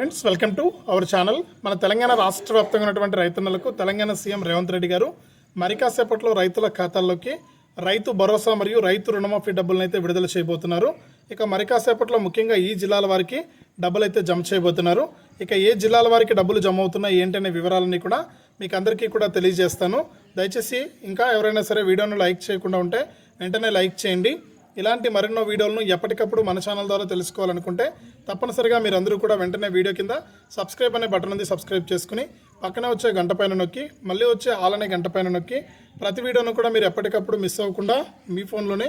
Friends welcome to our channel మన తెలంగాణ రాష్ట్ర వ్యాప్తంగా ఉన్నటువంటి రైతన్నలకు తెలంగాణ సీఎం రేవంత్ రెడ్డి గారు మరికాసేపట్లో రైతుల ఖాతాల్లోకి రైతు భరోసా మరియు రైతు రుణమాఫీ డబ్బులను అయితే విడుదల చేయబోతున్నారు. ఇక మరికాసేపట్లో ముఖ్యంగా ఈ జిల్లాల వారికి డబ్బులు అయితే జమ చేయబోతున్నారు. ఇక ఏ జిల్లాల వారికి డబ్బులు జమ అవుతున్నాయి ఏంటనే వివరాలన్నీ కూడా మీకు అందరికీ కూడా తెలియజేస్తాను. దయచేసి ఇంకా ఎవరైనా సరే వీడియోను లైక్ చేయకుండా ఉంటే వెంటనే లైక్ చేయండి. ఇలాంటి మరెన్నో వీడియోలను ఎప్పటికప్పుడు మన ఛానల్ ద్వారా తెలుసుకోవాలనుకుంటే తప్పనిసరిగా మీరందరూ కూడా వెంటనే వీడియో కింద సబ్స్క్రైబ్ అనే బటన్ ఉంది సబ్స్క్రైబ్ చేసుకుని పక్కనే వచ్చే గంట పైన నొక్కి మళ్ళీ వచ్చే ఆల్ అనే గంట పైన నొక్కి ప్రతి వీడియోను కూడా మీరు ఎప్పటికప్పుడు మిస్ అవ్వకుండా మీ ఫోన్లోనే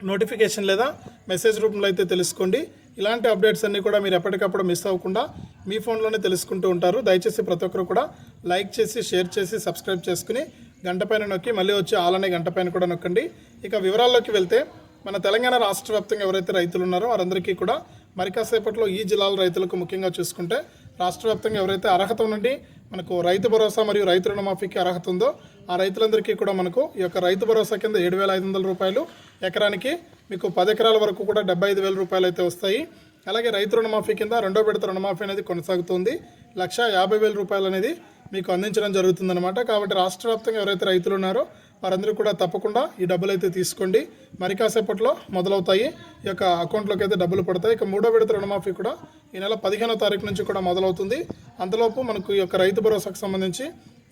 నోటిఫికేషన్ లేదా మెసేజ్ రూపంలో అయితే తెలుసుకోండి. ఇలాంటి అప్డేట్స్ అన్నీ కూడా మీరు ఎప్పటికప్పుడు మిస్ అవ్వకుండా మీ ఫోన్లోనే తెలుసుకుంటూ ఉంటారు. దయచేసి ప్రతి ఒక్కరు కూడా లైక్ చేసి షేర్ చేసి సబ్స్క్రైబ్ చేసుకుని గంట పైన నొక్కి మళ్ళీ వచ్చి ఆలనే గంట పైన కూడా నొక్కండి. ఇక వివరాల్లోకి వెళ్తే మన తెలంగాణ రాష్ట్ర వ్యాప్తంగా ఎవరైతే రైతులు ఉన్నారో వారందరికీ కూడా మరి కాసేపట్లో ఈ జిల్లాల రైతులకు ముఖ్యంగా చూసుకుంటే రాష్ట్ర వ్యాప్తంగా ఎవరైతే అర్హత ఉండండి మనకు రైతు భరోసా మరియు రైతు రుణమాఫీకి అర్హత ఉందో ఆ రైతులందరికీ కూడా మనకు ఈ యొక్క రైతు భరోసా కింద ఏడు వేల ఐదు వందల రూపాయలు ఎకరానికి మీకు పది ఎకరాల వరకు కూడా డెబ్బై ఐదు వేల రూపాయలు అయితే వస్తాయి. అలాగే రైతు రుణమాఫీ కింద రెండో విడత రుణమాఫీ అనేది కొనసాగుతుంది. లక్ష యాభై వేల రూపాయలు అనేది మీకు అందించడం జరుగుతుందన్నమాట. కాబట్టి రాష్ట్ర వ్యాప్తంగా ఎవరైతే రైతులు ఉన్నారో వారందరూ కూడా తప్పకుండా ఈ డబ్బులు అయితే తీసుకోండి. మరి కాసేపట్లో మొదలవుతాయి. ఈ యొక్క అకౌంట్లోకి అయితే డబ్బులు పడతాయి. ఇక మూడో విడత రుణమాఫీ కూడా ఈ నెల పదిహేనో తారీఖు నుంచి కూడా మొదలవుతుంది. అంతలోపు మనకు ఈ యొక్క రైతు భరోసాకు సంబంధించి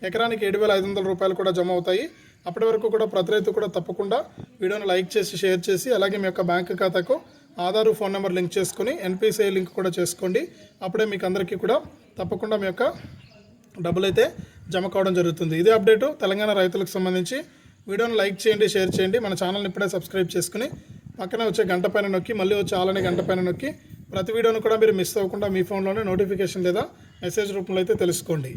ఎకరానికి ఏడు వేల ఐదు వందల రూపాయలు కూడా జమ అవుతాయి. అప్పటి వరకు కూడా ప్రతి రైతు కూడా తప్పకుండా వీడియోను లైక్ చేసి షేర్ చేసి అలాగే మీ యొక్క బ్యాంక్ ఖాతాకు ఆధారు ఫోన్ నెంబర్ లింక్ చేసుకుని ఎన్పిసిఐ లింక్ కూడా చేసుకోండి. అప్పుడే మీకు అందరికీ కూడా తప్పకుండా మీ యొక్క డబ్బులు అయితే జమ కావడం జరుగుతుంది. ఇదే అప్డేటు తెలంగాణ రైతులకు సంబంధించి వీడియోను లైక్ చేయండి షేర్ చేయండి. మన ఛానల్ని ఇప్పుడే సబ్స్క్రైబ్ చేసుకుని పక్కనే వచ్చే గంట పైన నొక్కి మళ్ళీ వచ్చే ఆలనే గంట పైన నొక్కి ప్రతి వీడియోను కూడా మీరు మిస్ అవ్వకుండా మీ ఫోన్లోనే నోటిఫికేషన్ లేదా మెసేజ్ రూపంలో అయితే తెలుసుకోండి.